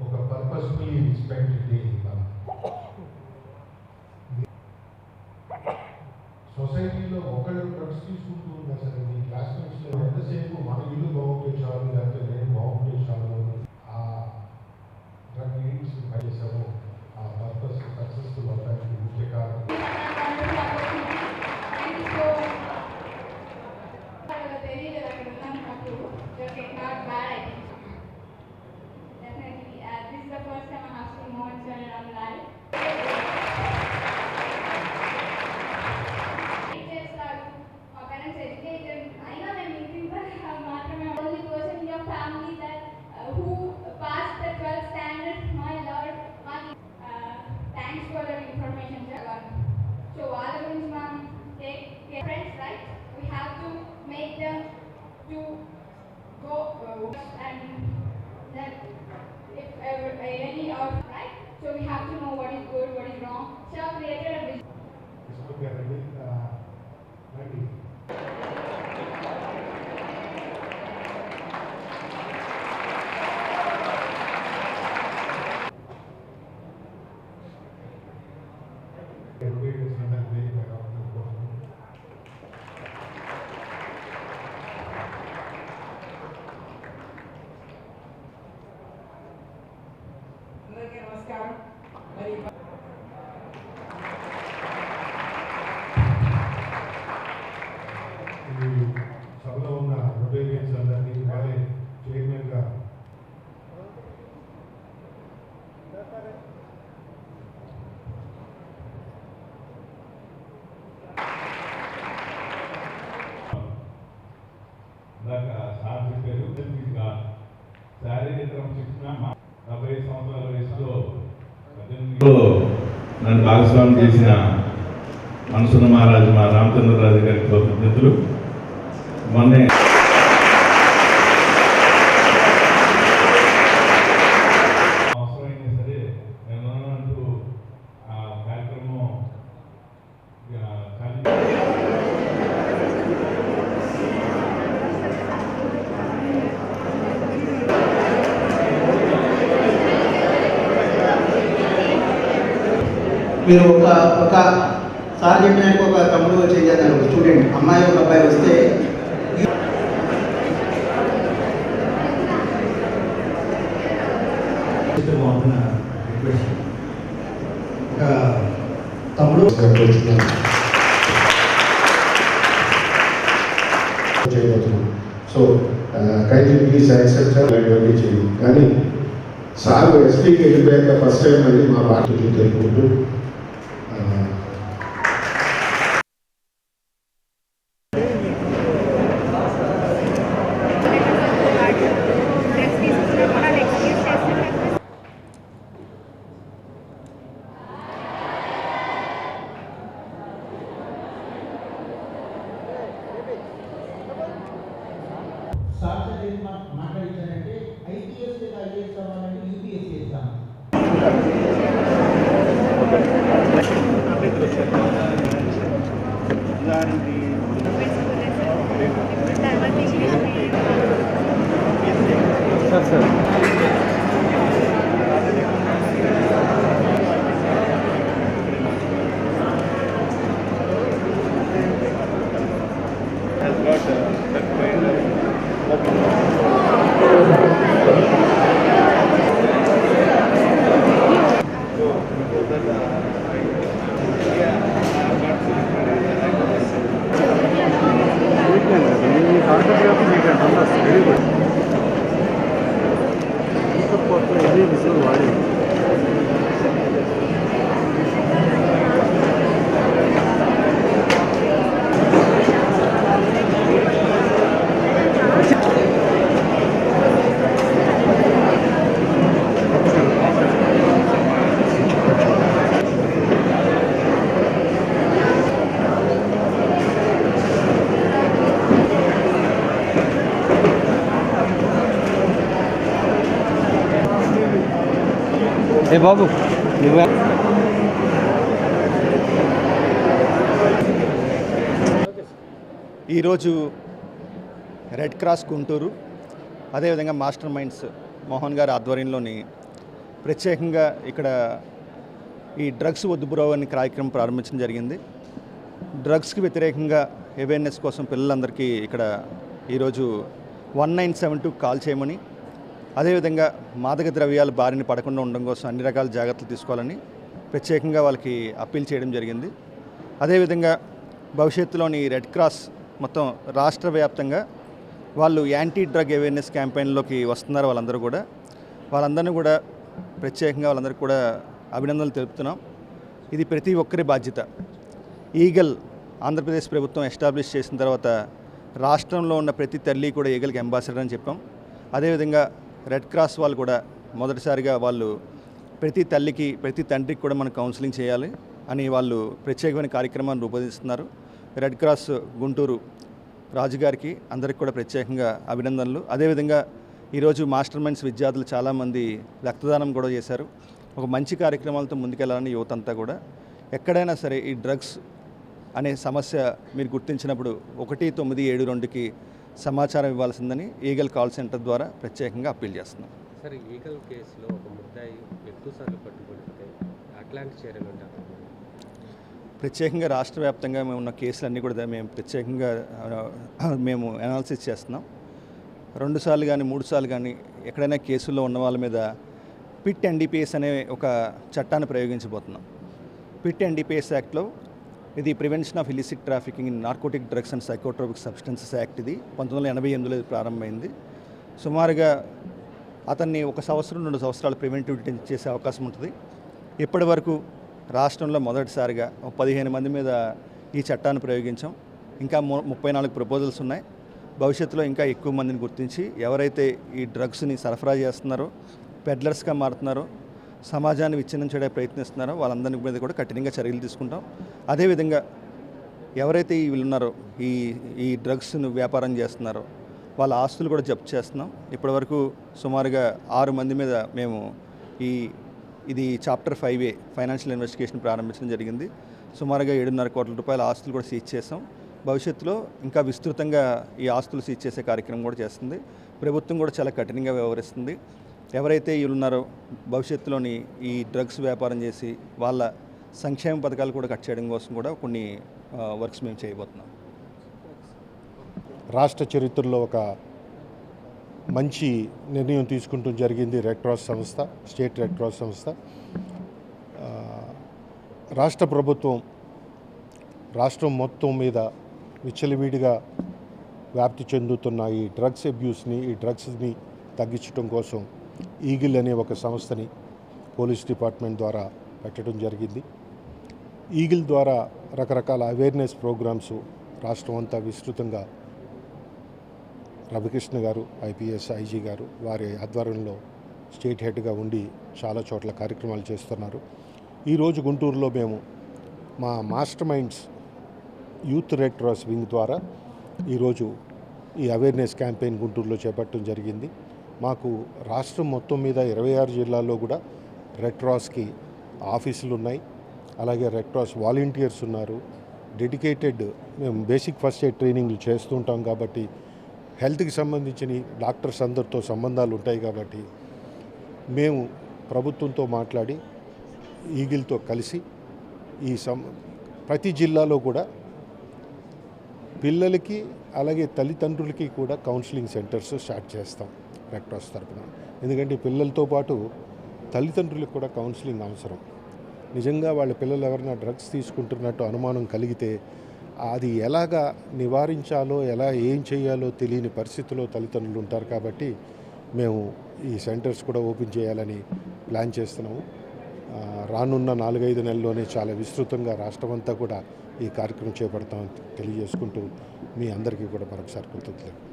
ఒక purposefully respect day ఇవ్వాలి సొసైటీలో ఒకళ్ళు డ్రగ్స్ తీసుకుంటూ ఉన్నా సరే మీ క్లాస్మేట్స్లో ఎంతసేపు మన ఇల్లు బాగుంటే చాలు లేకపోతే నేను బాగుంటే చాలు ఆ డ్రగ్ నీడ్స్ పనిచేసాము ఆ పర్పస్ సక్సెస్ఫుల్ అవడానికి ముఖ్య కారణం. నమస్కారం. మరి ఇది సభలో ఉన్న రొటేరియన్స్ అందరినీ వారే చైర్మన్గా నన్ను భాగస్వామి చేసిన మనసున్న మహారాజు మా రామచంద్రరాజు గారి కృతజ్ఞతలు మొన్నే అవసరమైనా సరే నేను ఉన్నానంటూ ఆ కార్యక్రమం ఆ, ఖాళీ మీరు ఒక ఒక సార్ చెప్పినట్టు ఒక తమ్ముడు చేయాలి ఒక స్టూడెంట్ అమ్మాయి ఒక అబ్బాయి వస్తే తమ్ముడు చేయబోతున్నాం. సో కైండ్లీ ప్లీజ్ యాక్సెప్ట్ ఇవన్నీ చేయండి కానీ సార్ ఎస్పీకి వెళ్ళిపోయాక ఫస్ట్ టైం మళ్ళీ మా పార్టీకి తెలుపుకుంటూ Gracias. ఏ బాబు నువ్వే. ఈరోజు రెడ్ క్రాస్ గుంటూరు అదేవిధంగా మాస్టర్ మైండ్స్ మోహన్ గారి ఆధ్వర్యంలోని ప్రత్యేకంగా ఇక్కడ ఈ డ్రగ్స్ వద్దు అనే కార్యక్రమం ప్రారంభించడం జరిగింది. డ్రగ్స్కి వ్యతిరేకంగా అవేర్నెస్ కోసం పిల్లలందరికీ ఇక్కడ ఈరోజు one nine seven two call చేయమని అదేవిధంగా మాదక ద్రవ్యాలు బారిన పడకుండా ఉండడం కోసం అన్ని రకాల జాగ్రత్తలు తీసుకోవాలని ప్రత్యేకంగా వాళ్ళకి అప్పీల్ చేయడం జరిగింది. అదేవిధంగా భవిష్యత్తులోని రెడ్ క్రాస్ మొత్తం రాష్ట్ర వ్యాప్తంగా వాళ్ళు యాంటీ డ్రగ్ అవేర్నెస్ క్యాంపెయిన్లోకి వస్తున్నారు వాళ్ళందరూ కూడా. వాళ్ళందరినీ కూడా ప్రత్యేకంగా వాళ్ళందరికీ కూడా అభినందనలు తెలుపుతున్నాం. ఇది ప్రతి ఒక్కరి బాధ్యత. ఈగల్ ఆంధ్రప్రదేశ్ ప్రభుత్వం ఎస్టాబ్లిష్ చేసిన తర్వాత రాష్ట్రంలో ఉన్న ప్రతి తల్లి కూడా ఈగల్కి అంబాసిడర్ అని చెప్పాం. అదేవిధంగా రెడ్ క్రాస్ వాళ్ళు కూడా మొదటిసారిగా వాళ్ళు ప్రతి తల్లికి ప్రతి తండ్రికి కూడా మనం కౌన్సిలింగ్ చేయాలి అని వాళ్ళు ప్రత్యేకమైన కార్యక్రమాన్ని రూపొందిస్తున్నారు. రెడ్ క్రాస్ గుంటూరు రాజుగారికి అందరికి కూడా ప్రత్యేకంగా అభినందనలు. అదేవిధంగా ఈరోజు మాస్టర్ మైండ్స్ విద్యార్థులు చాలామంది రక్తదానం కూడా చేశారు. ఒక మంచి కార్యక్రమాలతో ముందుకెళ్ళాలని యువత అంతా కూడా. ఎక్కడైనా సరే ఈ డ్రగ్స్ అనే సమస్య మీరు గుర్తించినప్పుడు ఒకటి తొమ్మిది ఏడు రెండుకి సమాచారం ఇవ్వాల్సిందని ఈగల్ కాల్ సెంటర్ ద్వారా ప్రత్యేకంగా అప్పీల్ చేస్తున్నాం. సార్ ఈగల్ కేసులో ఒక ముద్దాయి ఎక్కువ సార్లు పట్టుబడితే అట్లాంటి చర్యలు ప్రత్యేకంగా రాష్ట్ర వ్యాప్తంగా మేము ఉన్న కేసులన్నీ కూడా మేము ప్రత్యేకంగా మేము అనాలిసిస్ చేస్తున్నాం. రెండు సార్లు కానీ మూడు సార్లు కానీ ఎక్కడైనా కేసుల్లో ఉన్న వాళ్ళ మీద పిట్ ఎన్డీపీఎస్ అనే ఒక చట్టాన్ని ప్రయోగించబోతున్నాం. పిట్ ఎన్డీపీఎస్ యాక్ట్లో ఇది prevention of illicit trafficking in narcotic drugs and psychotropic substances act ఇది. పంతొమ్మిది వందల ఎనభై ఎనిమిదిలో ప్రారంభమైంది. సుమారుగా అతన్ని ఒక సంవత్సరం రెండు సంవత్సరాలు ప్రివెంటివ్ డిటెన్షన్ చేసే అవకాశం ఉంటుంది. ఇప్పటి వరకు రాష్ట్రంలో మొదటిసారిగా ఒక పదిహేను మంది మీద ఈ చట్టాన్ని ప్రయోగించాం. ఇంకా ము- ముప్పై నాలుగు ప్రపోజల్స్ ఉన్నాయి. భవిష్యత్తులో ఇంకా ఎక్కువ మందిని గుర్తించి ఎవరైతే ఈ డ్రగ్స్ని సరఫరా చేస్తున్నారో పెడ్లర్స్గా మారుతున్నారో సమాజాన్ని విచ్ఛిన్నం చేయడానికి ప్రయత్నిస్తున్నారో వాళ్ళందరి మీద కూడా కఠినంగా చర్యలు తీసుకుంటాం. అదేవిధంగా ఎవరైతే వీళ్ళు ఉన్నారో ఈ ఈ డ్రగ్స్ను వ్యాపారం చేస్తున్నారో వాళ్ళ ఆస్తులు కూడా జప్తు చేస్తున్నాం. ఇప్పటివరకు సుమారుగా ఆరు మంది మీద మేము ఈ ఇది chapter five A financial investigation ప్రారంభించడం జరిగింది. సుమారుగా ఏడున్నర కోట్ల రూపాయల ఆస్తులు కూడా సీజ్ చేసాం భవిష్యత్తులో ఇంకా విస్తృతంగా ఈ ఆస్తులు సీజ్ చేసే కార్యక్రమం కూడా చేస్తుంది. ప్రభుత్వం కూడా చాలా కఠినంగా వ్యవహరిస్తుంది. ఎవరైతే వీళ్ళున్నారో భవిష్యత్తులోని ఈ డ్రగ్స్ వ్యాపారం చేసి వాళ్ళ సంక్షేమ పథకాలు కూడా కట్ చేయడం కోసం కూడా కొన్ని వర్క్స్ మేము చేయబోతున్నాం. రాష్ట్ర చరిత్రలో ఒక మంచి నిర్ణయం తీసుకుంటూ జరిగింది రెడ్ క్రాస్ సంస్థ స్టేట్ రెడ్ క్రాస్ సంస్థ. రాష్ట్ర ప్రభుత్వం రాష్ట్రం మొత్తం మీద విచ్చలవిడిగా వ్యాప్తి చెందుతున్న ఈ డ్రగ్స్ అబ్యూస్ని ఈ డ్రగ్స్ని తగ్గించడం కోసం ఈగిల్ అనే ఒక సంస్థని పోలీస్ డిపార్ట్మెంట్ ద్వారా పెట్టడం జరిగింది. ఈగిల్ ద్వారా రకరకాల అవేర్నెస్ ప్రోగ్రామ్స్ రాష్ట్రం అంతా విస్తృతంగా రవికృష్ణ గారు ఐపీఎస్ ఐజీ గారు వారి ఆధ్వర్యంలో స్టేట్ హెడ్గా ఉండి చాలా చోట్ల కార్యక్రమాలు చేస్తున్నారు. ఈరోజు గుంటూరులో మేము మా master minds youth red cross wing ద్వారా ఈరోజు ఈ అవేర్నెస్ క్యాంపెయిన్ గుంటూరులో చేపట్టడం జరిగింది. మాకు రాష్ట్రం మొత్తం మీద ఇరవై ఆరు జిల్లాల్లో కూడా రెడ్ క్రాస్కి ఆఫీసులు ఉన్నాయి. అలాగే రెడ్ క్రాస్ వాలంటీర్స్ ఉన్నారు. డెడికేటెడ్ మేము బేసిక్ ఫస్ట్ ఎయిడ్ ట్రైనింగ్లు చేస్తుంటాం కాబట్టి హెల్త్కి సంబంధించిన డాక్టర్స్ అందరితో సంబంధాలు ఉంటాయి కాబట్టి మేము ప్రభుత్వంతో మాట్లాడి ఈగిల్తో కలిసి ఈ సం ప్రతి జిల్లాలో కూడా పిల్లలకి అలాగే తల్లిదండ్రులకి కూడా కౌన్సిలింగ్ సెంటర్స్ స్టార్ట్ చేస్తాం. రెడ్ తరపున. ఎందుకంటే పిల్లలతో పాటు తల్లిదండ్రులకు కూడా కౌన్సిలింగ్ అవసరం. నిజంగా వాళ్ళ పిల్లలు ఎవరైనా డ్రగ్స్ తీసుకుంటున్నట్టు అనుమానం కలిగితే అది ఎలాగా నివారించాలో ఎలా ఏం చేయాలో తెలియని పరిస్థితిలో తల్లిదండ్రులు ఉంటారు కాబట్టి మేము ఈ సెంటర్స్ కూడా ఓపెన్ చేయాలని ప్లాన్ చేస్తున్నాము. రానున్న నాలుగైదు నెలల్లోనే చాలా విస్తృతంగా రాష్ట్రమంతా కూడా ఈ కార్యక్రమం చేపడతామని తెలియజేసుకుంటూ మీ అందరికీ కూడా మరొకసారి కృతజ్ఞతలు.